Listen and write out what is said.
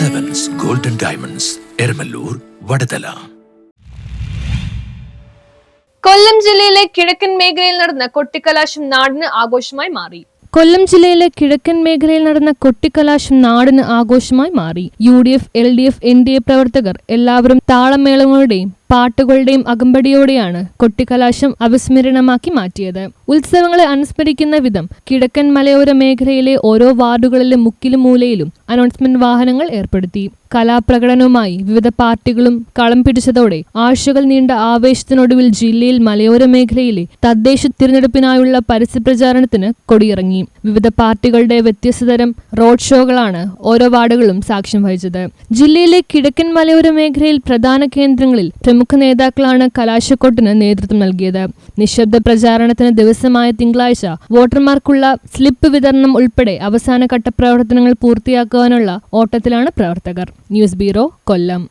Diamonds Eramalloor Vadathala Kollam ജില്ലയിലെ കിഴക്കൻ മേഖലയിൽ നടന്ന കൊട്ടിക്കലാശം നാടിന് ആഘോഷമായി മാറി. കൊല്ലം ജില്ലയിലെ കിഴക്കൻ മേഖലയിൽ നടന്ന കൊട്ടിക്കലാശം നാടിന് ആഘോഷമായി മാറി. U D F L D F N D A പ്രവർത്തകർ എല്ലാവരും താളമേളങ്ങളുടെയും പാട്ടുകളുടെയും അകമ്പടിയോടെയാണ് കൊട്ടിക്കലാശം അവിസ്മരണമാക്കി മാറ്റിയത്. ഉത്സവങ്ങളെ അനുസ്മരിക്കുന്ന വിധം കിഴക്കൻ മലയോര മേഖലയിലെ ഓരോ വാർഡുകളിലെ മുക്കിലും മൂലയിലും അനൗൺസ്മെന്റ് വാഹനങ്ങൾ ഏർപ്പെടുത്തി. കലാപ്രകടനവുമായി വിവിധ പാർട്ടികളും കളം പിടിച്ചതോടെ ആഴ്ചകൾ നീണ്ട ആവേശത്തിനൊടുവിൽ ജില്ലയിൽ മലയോര മേഖലയിലെ തദ്ദേശ തിരഞ്ഞെടുപ്പിനായുള്ള പരസ്യപ്രചാരണത്തിന് കൊടിയിറങ്ങി. വിവിധ പാർട്ടികളുടെ വ്യത്യസ്തതരം റോഡ് ഷോകളാണ് ഓരോ വാർഡുകളും സാക്ഷ്യം വഹിച്ചത്. ജില്ലയിലെ കിഴക്കൻ മലയോര മേഖലയിൽ പ്രധാന കേന്ദ്രങ്ങളിൽ പ്രമുഖ നേതാക്കളാണ് കലാശക്കൊട്ടിന് നേതൃത്വം നൽകിയത്. നിശബ്ദ പ്രചാരണത്തിന് ദിവസമായ തിങ്കളാഴ്ച വോട്ടർമാർക്കുള്ള സ്ലിപ്പ് വിതരണം ഉൾപ്പെടെ അവസാനഘട്ട പ്രവർത്തനങ്ങൾ പൂർത്തിയാക്കുവാനുള്ള ഓട്ടത്തിലാണ് പ്രവർത്തകർ. News bureau Kollam.